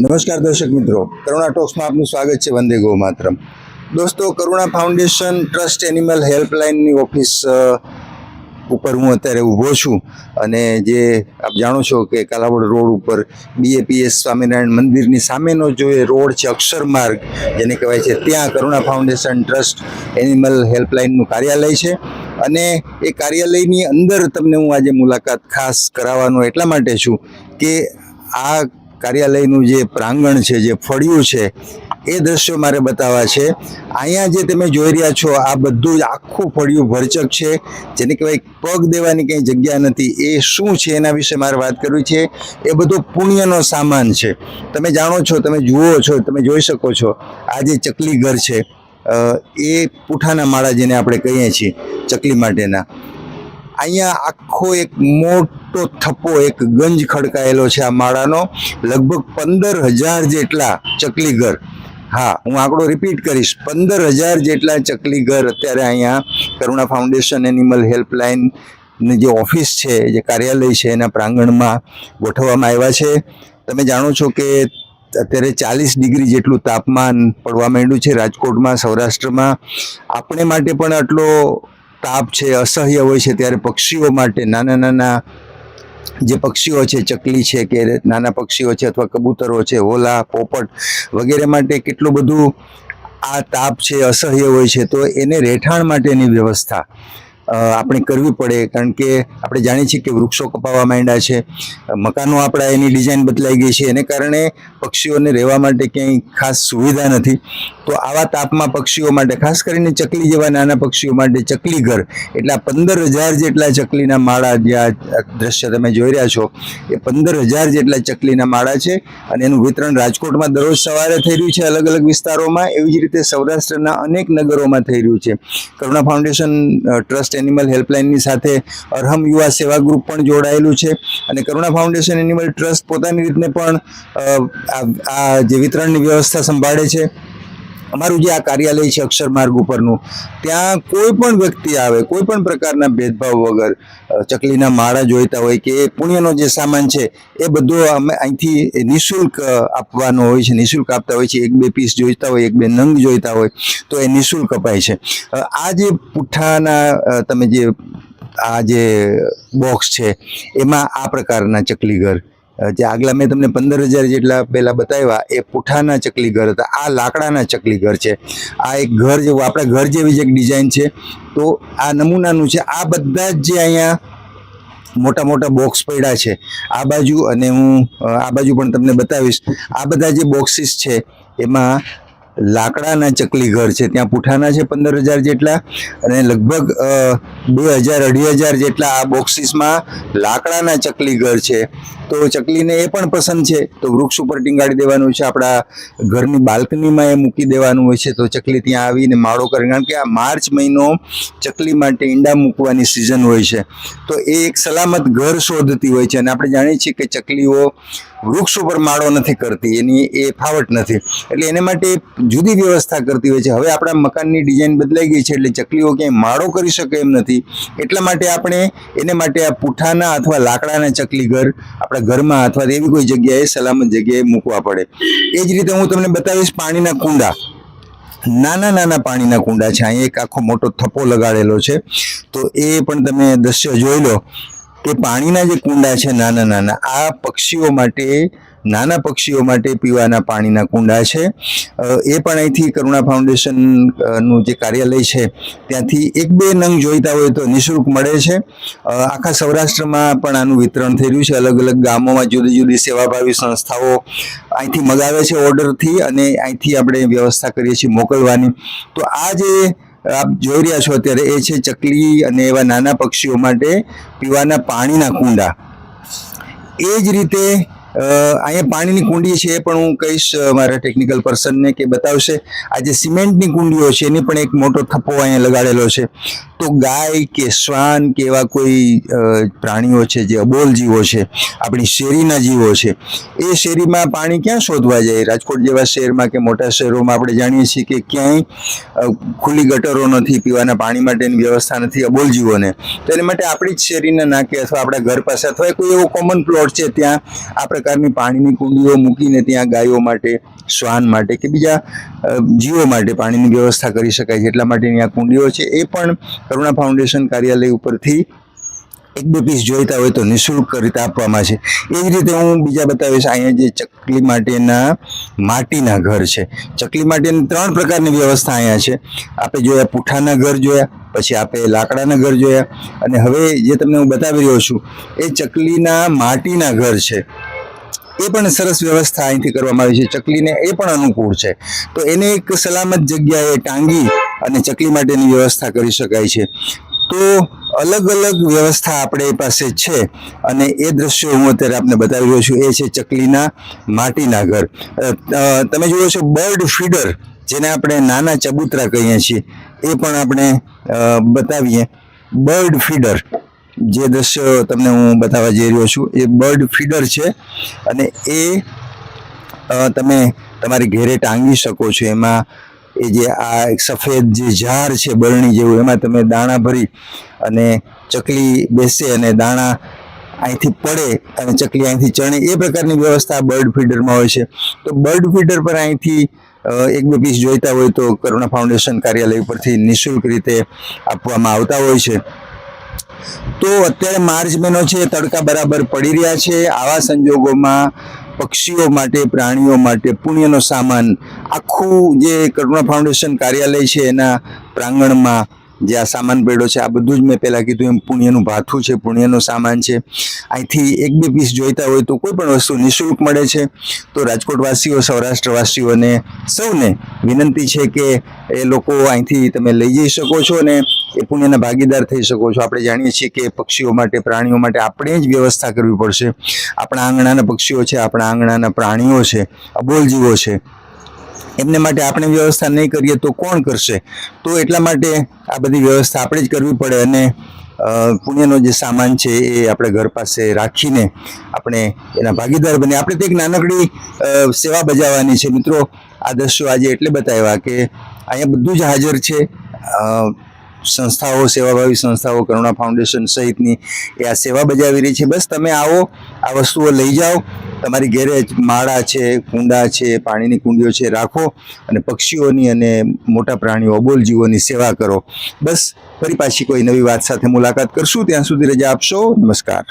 નમસ્કાર દર્શક મિત્રો. કરુણા ટોક્સમાં આપનું સ્વાગત છે વંદે ગો માતરમ. દોસ્તો, કરુણા ફાઉન્ડેશન ટ્રસ્ટ એનિમલ હેલ્પલાઇનની ઓફિસ ઉપર હું અત્યારે ઊભો છું અને જે આપ જાણો છો કે કાલાવડ રોડ ઉપર બીએપીએસ સ્વામિનારાયણ મંદિરની સામેનો જો એ રોડ છે, અક્ષર માર્ગ, જેને કહેવાય છે, ત્યાં કરુણા ફાઉન્ડેશન ટ્રસ્ટ એનિમલ હેલ્પલાઇનનું કાર્યાલય છે. અને એ કાર્યાલયની અંદર તમને હું આજે મુલાકાત ખાસ કરાવવાનો એટલા માટે છું કે આ કાર્યાલયનું જે પ્રાંગણ છે, જે ફળિયું છે, એ દ્રશ્યો મારે બતાવવા છે. અહીંયા જે તમે જોઈ રહ્યા છો, આ બધું જ આખું ફળિયું ભરચક છે. જેને કહેવાય પગ દેવાની કંઈ જગ્યા નથી. એ શું છે એના વિશે મારે વાત કરવી છે? એ બધો પુણ્યનો સામાન છે. તમે જાણો છો, તમે જુઓ છો, તમે જોઈ શકો છો, આ જે ચકલી ઘર છે એ પૂઠાના માળા જેને આપણે કહીએ છીએ, ચકલી માટેના. અહીંયા આખો એક મોટો થપ્પો, એક ગંજ ખડકાયેલો છે આ માળાનો. લગભગ પંદર હજાર જેટલા ચકલી ઘર હા, હું આંકડો રિપીટ કરીશ. પંદર હજાર જેટલા ચકલી ઘર અત્યારે અહીંયા કરુણા ફાઉન્ડેશન એનિમલ હેલ્પલાઇનની જે ઓફિસ છે, જે કાર્યાલય છે, એના પ્રાંગણમાં ગોઠવવામાં આવ્યા છે. તમે જાણો છો કે અત્યારે ચાલીસ ડિગ્રી જેટલું તાપમાન પડવા માંડ્યું છે રાજકોટમાં, સૌરાષ્ટ્રમાં. આપણે માટે પણ આટલો તાપ છે, અસહ્ય હોય છે ત્યારે પક્ષીઓ માટે નાના નાના જે પક્ષીઓ છે, ચકલી છે કે નાના પક્ષીઓ છે અથવા કબૂતરો છે, હોલા, પોપટ વગેરે માટે કેટલું બધું આ તાપ છે, અસહ્ય હોય છે, તો એને રહેઠાણ માટેની વ્યવસ્થા આપણે કરવી પડે કારણ કે આપણે જાણીએ છીએ કે વૃક્ષો કપાવા માંડ્યા છે. મકાનો આપણા એની ડિઝાઇન બદલાઈ ગઈ છે. એને કારણે પક્ષીઓને રહેવા માટે ક્યાંય ખાસ સુવિધા નથી. તો આવા તાપમાં પક્ષીઓ માટે ખાસ કરીને ચકલી જેવા નાના પક્ષીઓ માટે ચકલી ઘર એટલા પંદર હજાર જેટલા ચકલીના માળા જે આ દ્રશ્ય તમે જોઈ રહ્યા છો એ પંદર હજાર જેટલા ચકલીના માળા છે અને એનું વિતરણ રાજકોટમાં દરરોજ સવારે થઈ રહ્યું છે અલગ અલગ વિસ્તારોમાં. એવી જ રીતે સૌરાષ્ટ્રના અનેક નગરોમાં થઈ રહ્યું છે. કરુણા ફાઉન્ડેશન અ, ટ્રસ્ટ એનિમલ હેલ્પલાઇનની સાથે અરહમ યુવા સેવા ગ્રુપ પણ જોડાયેલું છે. અને કરુણા ફાઉન્ડેશન એનિમલ ટ્રસ્ટ પોતાની રીતને પણ આ જે વિતરણની વ્યવસ્થા સંભાળે છે. અમારું જે આ કાર્યાલય છે અક્ષર માર્ગ ઉપરનું, ત્યાં કોઈ પણ વ્યક્તિ આવે, કોઈ પણ પ્રકારના ભેદભાવ વગર ચકલીના માળા જોઈતા હોય કે પુણ્યનો જે સામાન છે, એ બધો અમે અહીંથી નિઃશુલ્ક આપવાનો હોય છે, નિઃશુલ્ક આપતા હોય છે. એક બે પીસ જોઈતા હોય, એક બે નંગ જોઈતા હોય, તો એ નિઃશુલ્ક અપાય છે. આ જે પુઠ્ઠાના તમે જે, આ જે બોક્સ છે, એમાં આ પ્રકારના ચકલી ઘર જે આગલા મેં તમને પંદર હજાર જેટલા પહેલાં બતાવ્યા, એ પુઠાના ચકલી ઘર હતા, આ લાકડાના ચકલી ઘર છે. આ એક ઘર જેવું, આપણા ઘર જેવી જ એક ડિઝાઇન છે. તો આ નમૂનાનું છે, આ બધા જ જે અહીંયા મોટા મોટા બોક્સ પડ્યા છે. આ બાજુ અને હું આ બાજુ પણ તમને બતાવીશ. આ બધા જે બોક્સીસ છે, એમાં લાકડાના ચકલી ઘર છે. ત્યાં પુઠાના છે પંદર હજાર જેટલા અને લગભગ બે હજાર, અઢી હજાર જેટલા આ બોક્સિસમાં લાકડાના ચકલી ઘર છે. તો ચકલીને એ પણ પસંદ છે. તો વૃક્ષ ઉપર ટીંગાડી દેવાનું છે. આપણા ઘરની બાલ્કનીમાં એ મૂકી દેવાનું હોય છે. તો ચકલી ત્યાં આવીને માળો કરે. કારણ કે આ માર્ચ મહિનો ચકલી માટે ઈંડા મૂકવાની સિઝન હોય છે. તો એ એક સલામત ઘર શોધતી હોય છે. અને આપણે જાણીએ છીએ કે ચકલીઓ વૃક્ષ ઉપર માળો નથી કરતી. એની એ ફાવટ નથી. એટલે એને માટે જુદી વ્યવસ્થા કરતી હોય છે. હવે આપણા મકાનની ડિઝાઇન બદલાઈ ગઈ છે એટલે ચકલીઓ ક્યાંય માળો કરી શકે એમ નથી. એટલા માટે આપણે એને માટે આ પૂઠાના અથવા લાકડાના ચકલી ઘર આપણા ઘરમાં અથવા એવી કોઈ જગ્યાએ સલામત જગ્યાએ મૂકવા પડે. એ જ રીતે હું તમને બતાવીશ પાણીના કુંડા. નાના નાના પાણીના કુંડા છે. અહીંયા એક આખો મોટો થપ્પો લગાડેલો છે. તો એ પણ તમે દ્રશ્ય જોઈ લો કે પાણીના જે કુંડા છે નાના નાના, આ પક્ષીઓ માટે નાના પક્ષીઓ માટે પીવાના પાણીના કુંડા છે. એ પણ અહીંથી કરુણા ફાઉન્ડેશનનું જે કાર્યાલય છે, ત્યાંથી એક બે નંગ જોઈતા હોય તો નિઃશુલ્ક મળે છે. આખા સૌરાષ્ટ્રમાં પણ આનું વિતરણ થઈ રહ્યું છે. અલગ અલગ ગામોમાં જુદી જુદી સેવાભાવી સંસ્થાઓ અહીંથી મગાવે છે ઓર્ડરથી અને અહીંથી આપણે વ્યવસ્થા કરીએ છીએ મોકલવાની. તો આ જે આપ જોઈ રહ્યા છો અત્યારે એ છે ચકલી અને એવા નાના પક્ષીઓ માટે પીવાના પાણીના કુંડા. એ જ રીતે અહીંયા પાણીની કુંડી છે એ પણ હું કહીશ મારા ટેકનિકલ પર્સનને કે બતાવશે. આ જે સિમેન્ટની કુંડીઓ છે, એની પણ એક મોટો થપ્પો અહીંયા લગાડેલો છે. તો ગાય કે શ્વાન કે એવા કોઈ પ્રાણીઓ છે, જે અબોલ જીવો છે, આપણી શેરીના જીવો છે, એ શેરીમાં પાણી ક્યાં શોધવા જાય? રાજકોટ જેવા શહેરમાં કે મોટા શહેરોમાં આપણે જાણીએ છીએ કે ક્યાંય ખુલ્લી ગટરો નથી, પીવાના પાણી માટેની વ્યવસ્થા નથી અબોલ જીવોને. તો એના માટે આપણી જ શેરીના નાકે અથવા આપણા ઘર પાસે અથવા કોઈ એવો કોમન પ્લોટ છે ત્યાં આ પ્રકાર પ્રકારની પાણીની કુંડીઓ મૂકીને ત્યાં ગાયો માટે, શ્વાન માટે કે બીજા જીવો માટે પાણીની વ્યવસ્થા કરી શકાય છે. એટલા માટેની આ કુંડીઓ છે. એ પણ કરુણા ફાઉન્ડેશન કાર્યાલય ઉપરથી એક બે પીસ જોઈતા હોય તો નિઃશુલ્ક રીતે આપવામાં છે. એ જ રીતે હું બીજા બતાવીશ. અહીંયા જે ચકલી માટેના માટીના ઘર છે. ચકલી માટેની ત્રણ પ્રકારની વ્યવસ્થા અહીંયા છે. આપણે જોયા પૂઠાના ઘર જોયા, પછી આપણે લાકડાના ઘર જોયા. અને હવે જે તમને હું બતાવી રહ્યો છું, એ ચકલીના માટીના ઘર છે. એ પણ સરસ વ્યવસ્થા અહીંથી કરવામાં આવી છે. ચકલીને એ પણ અનુકૂળ છે. તો એને એક સલામત જગ્યાએ ટાંગી અને ચકલી માટેની વ્યવસ્થા કરી શકાય છે. તો અલગ અલગ વ્યવસ્થા આપણે પાસે છે અને એ દ્રશ્યો હું અત્યારે આપને બતાવી રહ્યો છું. એ છે ચકલીના માટીના ઘર. તમે જુઓ છો બર્ડ ફીડર, જેને આપણે નાના ચબૂતરા કહીએ છીએ, એ પણ આપણે બતાવીએ. Bird feeder. જે દ્રશ્ય તમને હું બતાવવા જઈ રહ્યો છું, એ બર્ડ ફીડર છે અને એ તમે તમારી ઘેરે ટાંગી શકો છો. એમાં એ જે આ એક સફેદ જે ઝાર છે બરણી જેવું, એમાં તમે દાણા ભરી અને ચકલી બેસે અને દાણા અહીંથી પડે અને ચકલી અહીંથી ચણે. એ પ્રકારની વ્યવસ્થા બર્ડ ફીડરમાં હોય છે. તો બર્ડ ફીડર પર અહીંથી એક બે પીસ જોઈતા હોય તો કરુણા ફાઉન્ડેશન કાર્યાલય પરથી નિઃશુલ્ક રીતે આપવામાં આવતા હોય છે. તો અત્યારે માર્ચ મહિનો છે, તડકા બરાબર પડી રહ્યા છે. આવા સંજોગોમાં પક્ષીઓ માટે, પ્રાણીઓ માટે પુણ્યનો સામાન આખું જે કરુણા ફાઉન્ડેશન કાર્યાલય છે, એના પ્રાંગણમાં જે આ સામાન પડ્યો છે, આ બધું જ મેં પહેલાં કીધું એમ, પુણ્યનું ભાથું છે, પુણ્યનો સામાન છે. અહીંથી એક બે પીસ જોઈતા હોય તો કોઈ પણ વસ્તુ નિઃશુલ્ક મળે છે. તો રાજકોટવાસીઓ, સૌરાષ્ટ્રવાસીઓને સૌને વિનંતી છે કે એ લોકો અહીંથી તમે લઈ જઈ શકો છો અને એ પુણ્યના ભાગીદાર થઈ શકો છો. આપણે જાણીએ છીએ કે પક્ષીઓ માટે, પ્રાણીઓ માટે આપણે જ વ્યવસ્થા કરવી પડશે. આપણા આંગણાના પક્ષીઓ છે, આપણા આંગણાના પ્રાણીઓ છે અબોલ જીવો છે. એમને માટે આપણે વ્યવસ્થા નહીં કરીએ તો કોણ કરશે? તો એટલા માટે આ બધી વ્યવસ્થા આપણે જ કરવી પડે અને પુણ્યનો જે સામાન છે એ આપણે ઘર પાસે રાખીને આપણે એના ભાગીદાર બને. આપણે તો એક નાનકડી સેવા બજાવવાની છે. મિત્રો, આ દ્રશ્યો આજે એટલે બતાવ્યા કે અહીંયા બધું જ હાજર છે. સંસ્થાઓ, સેવાભાવી સંસ્થાઓ, કરુણા ફાઉન્ડેશન સહિતની એ આ સેવા બજાવી રહી છે. બસ તમે આવો, આ વસ્તુઓ લઈ જાઓ. તમારી ઘેરે માળા છે, કુંડા છે, પાણીની કુંડીઓ છે, રાખો અને પક્ષીઓની અને મોટા પ્રાણીઓ, અબોલ જીવોની સેવા કરો. બસ ફરી પાછી કોઈ નવી વાત સાથે મુલાકાત કરશું. ત્યાં સુધી રજા આપશો. નમસ્કાર.